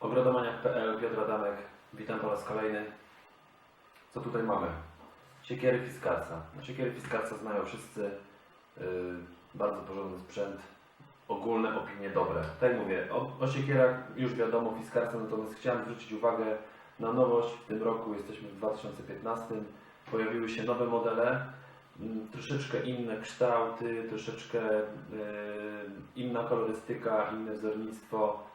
Ogrodomaniak.pl, Piotr Adamek, witam po raz kolejny. Co tutaj mamy? Siekiery Fiskarsa. No, Siekiery Fiskarsa znają wszyscy, yy, bardzo porządny sprzęt, ogólne opinie dobre. Tak mówię, o, o siekierach już wiadomo Fiskarsa, natomiast chciałem zwrócić uwagę na nowość. W tym roku jesteśmy w 2015, pojawiły się nowe modele, mm, troszeczkę inne kształty, troszeczkę yy, inna kolorystyka, inne wzornictwo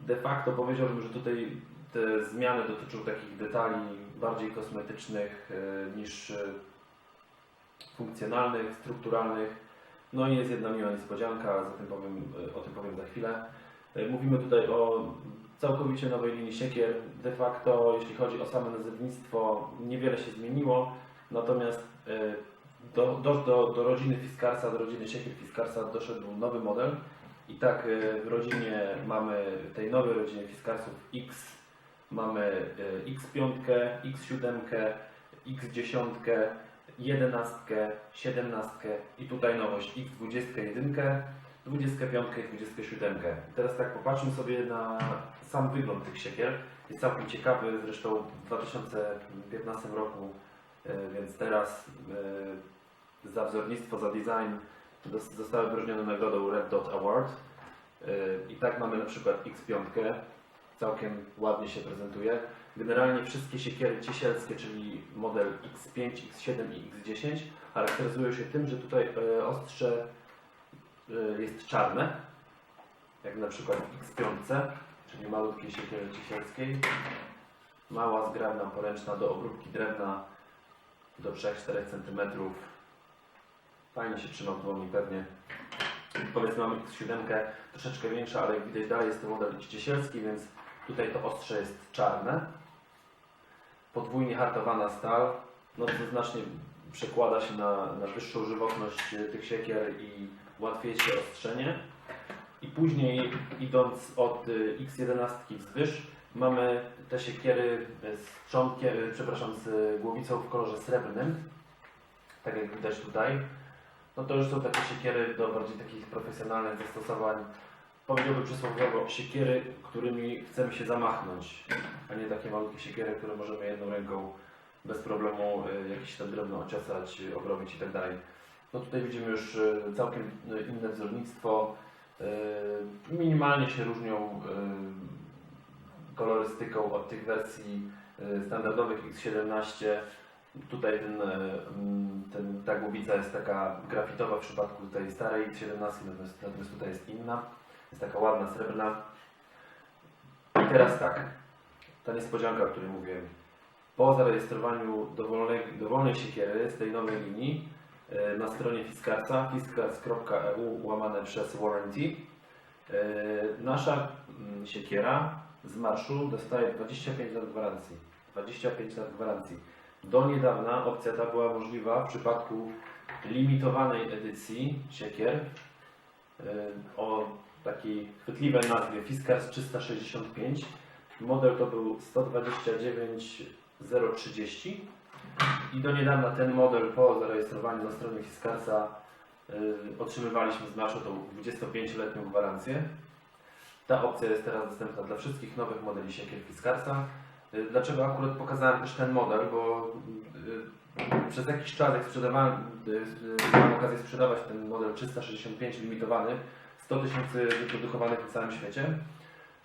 de facto powiedziałbym, że tutaj te zmiany dotyczą takich detali bardziej kosmetycznych e, niż e, funkcjonalnych, strukturalnych. No i jest jedna miła niespodzianka, za tym powiem, e, o tym powiem za chwilę. E, Mówimy tutaj o całkowicie nowej linii siekier. De facto, jeśli chodzi o same nazewnictwo, niewiele się zmieniło, natomiast e, do, do, do, rodziny Fiskarsa, do rodziny siekier Fiskarsa doszedł nowy model. I tak e, w rodzinie mamy, tej nowej rodzinie Fiskarsów X, mamy e, X5, X7, X10, 11, 17 i tutaj nowość X21, 25 i 27. I teraz tak popatrzmy sobie na sam wygląd tych siekier. Jest całkiem ciekawy, zresztą w 2015 roku, e, więc teraz e, za wzornictwo, za design zostały wyróżnione nagrodą Red Dot Award. Yy, I tak mamy na przykład X5, całkiem ładnie się prezentuje. Generalnie wszystkie siekiery ciesielskie, czyli model X5, X7 i X10 charakteryzują się tym, że tutaj e, ostrze e, jest czarne, jak na przykład w X5, czyli malutkiej siekiery ciesielskiej. Mała, zgrabna, poręczna do obróbki drewna do 3-4 cm. Fajnie się trzyma w dłoni pewnie. Powiedzmy mamy X7, troszeczkę większa, ale jak widać dalej jest to model ciesielski, więc tutaj to ostrze jest czarne. Podwójnie hartowana stal, no to znacznie przekłada się na, na wyższą żywotność e, tych siekier i łatwiejsze ostrzenie. I później idąc od y, X11 wzwyż mamy te siekiery z trzątkiem, y, przepraszam, z głowicą w kolorze srebrnym, tak jak widać tutaj. No to już są takie siekiery do bardziej takich profesjonalnych zastosowań. Powiedziałbym przysłowiowo siekiery, którymi chcemy się zamachnąć, a nie takie malutkie siekiery, które możemy jedną ręką bez problemu y, jakieś tam drewno ociosać, obrobić i No tutaj widzimy już y, całkiem y, inne wzornictwo. Y, Minimalnie się różnią kolorystyką od tych wersji standardowych X17. Tutaj ten, e, ten, ta głowica jest taka grafitowa w przypadku tej starej X17, natomiast, natomiast tutaj jest inna. Jest taka ładna, srebrna. I teraz tak, ta niespodzianka, o której mówiłem. Po zarejestrowaniu dowolnej, dowolnej siekiery z tej nowej linii e, na stronie Fiskarsa, fiskars.eu łamane przez warranty, e, nasza mm, siekiera z marszu dostaje 25 lat gwarancji. 25 lat gwarancji. Do niedawna opcja ta była możliwa w przypadku limitowanej edycji siekier e, o takiej chwytliwej nazwie Fiskars 365. Model to był 129030 i do niedawna ten model po zarejestrowaniu na stronie Fiskarsa y, otrzymywaliśmy z marszu tą 25-letnią gwarancję. Ta opcja jest teraz dostępna dla wszystkich nowych modeli siekier Fiskarsa. Y, Dlaczego akurat pokazałem też ten model? Bo y, przez jakiś czas, jak sprzedawałem, miałem okazję sprzedawać ten model 365 limitowany, 100 tysięcy wyprodukowanych na całym świecie,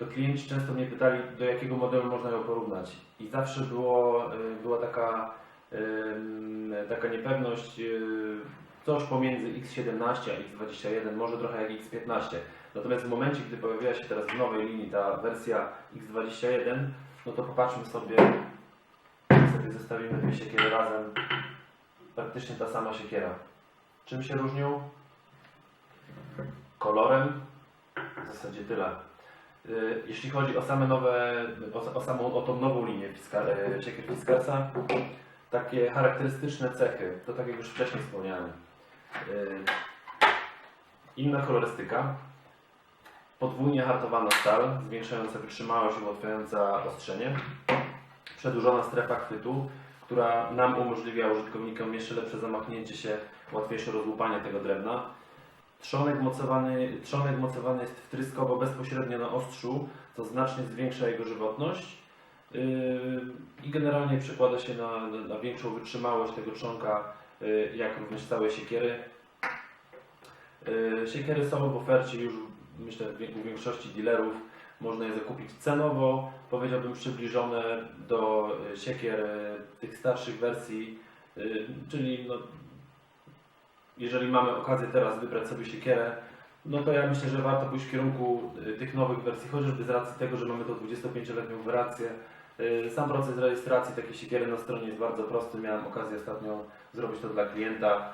to klienci często mnie pytali, do jakiego modelu można ją porównać. I zawsze było, y, była taka, taka niepewność, y, coś pomiędzy X17 a X21, może trochę jak X15. Natomiast w momencie, gdy pojawiła się teraz w nowej linii ta wersja X21, no to popatrzmy sobie, sobie zestawimy dwie siekiery razem. Praktycznie ta sama siekiera. Czym się różnią? Kolorem. W zasadzie tyle. Y, Jeśli chodzi o same nowe, o, o samą, o tą nową linię siekier Fiskarsa, takie charakterystyczne cechy, to tak jak już wcześniej wspomniałem. Y, Inna kolorystyka, podwójnie hartowana stal, zwiększająca wytrzymałość i ułatwiająca ostrzenie, przedłużona strefa chwytu, która nam umożliwia użytkownikom jeszcze lepsze zamachnięcie się, łatwiejsze rozłupanie tego drewna. Trzonek mocowany, trzonek mocowany jest wtryskowo bezpośrednio na ostrzu, co znacznie zwiększa jego żywotność yy, i generalnie przekłada się na, na, większą wytrzymałość tego trzonka, yy, jak również całej siekiery. Yy, Siekiery są w ofercie już, myślę, u większości dealerów. Można je zakupić cenowo, powiedziałbym przybliżone do y, siekier y, tych starszych wersji, y, czyli no, jeżeli mamy okazję teraz wybrać sobie siekierę, no to ja myślę, że warto pójść w kierunku y, tych nowych wersji, chociażby z racji tego, że mamy tą 25-letnią gwarancję. Y, Sam proces rejestracji takiej siekiery na stronie jest bardzo prosty. Miałem okazję ostatnio zrobić to dla klienta.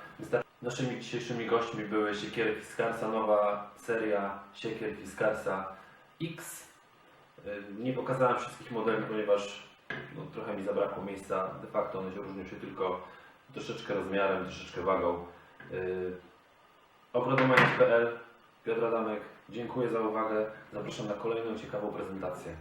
Naszymi dzisiejszymi gośćmi były siekiery Fiskarsa, nowa seria siekier Fiskarsa X. Y, Nie pokazałem wszystkich modeli, ponieważ no, trochę mi zabrakło miejsca. De facto one się różnią się tylko troszeczkę rozmiarem, troszeczkę wagą. Yy, Ogrodomanik.pl Piotr Adamek, dziękuję za uwagę. Zapraszam na kolejną ciekawą prezentację.